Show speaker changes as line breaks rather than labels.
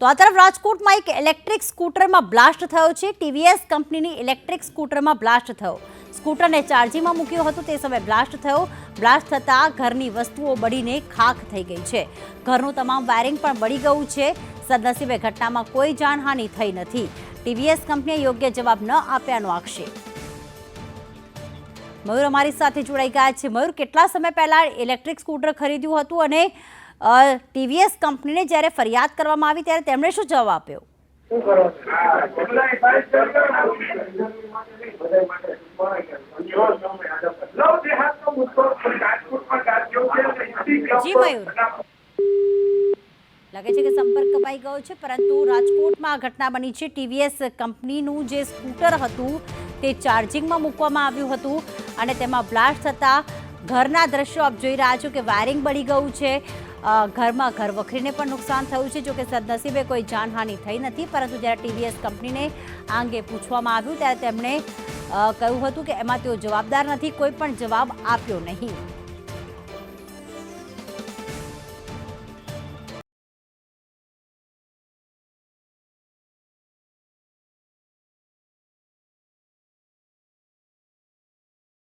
તો આ તરફ રાજકોટમાં એક ઇલેક્ટ્રિક સ્કૂટરમાં બ્લાસ્ટ થયો છે. ટીવીએસ કંપનીની ઇલેક્ટ્રિક સ્કૂટરમાં બ્લાસ્ટ થયો. સ્કૂટરને ચાર્જિંગમાં મૂક્યું હતું, તે સમયે બ્લાસ્ટ થયો. બ્લાસ્ટ થતાં ઘરની વસ્તુઓ બળીને ખાખ થઈ ગઈ છે. ઘરનું તમામ વાયરિંગ પણ બળી ગયું છે. સદનસીબે ઘટનામાં કોઈ જાનહાનિ થઈ નથી. ટીવીએસ કંપનીએ યોગ્ય જવાબ ન આપ્યાનો આક્ષેપ. મયુર અમારી સાથે જોડાઈ ગયા છે. મયુર, કેટલા સમય પહેલા ઇલેક્ટ્રિક સ્કૂટર ખરીદ્યું હતું અને ટીવીએસ કંપનીને જ્યારે ફરિયાદ કરવામાં આવી ત્યારે તેમણે શું જવાબ આપ્યો? જી, મયુર. લાગે છે કે સંપર્ક કપાઈ ગયો છે, પરંતુ રાજકોટમાં આ ઘટના બની છે. ટીવીએસ કંપનીનું જે સ્કૂટર હતું, તે ચાર્જિંગમાં મૂકવામાં આવ્યું હતું. અને તેમાં બ્લાસ્ટ થતાં ઘરના દ્રશ્યો આપ જોઈ રહ્યા છો કે વાયરિંગ બળી ગયું છે. ઘરમાં ઘર વખરીને પણ નુકસાન થયું છે જોકે સદનસીબે કોઈ જાનહાનિ થઈ નથી, પરંતુ જ્યારે ટીવીએસ કંપનીને આ અંગે પૂછવામાં આવ્યું, ત્યારે તેમણે કહ્યું હતું કે એમાં તેઓ જવાબદાર નથી, કોઈ પણ જવાબ આપ્યો નહીં.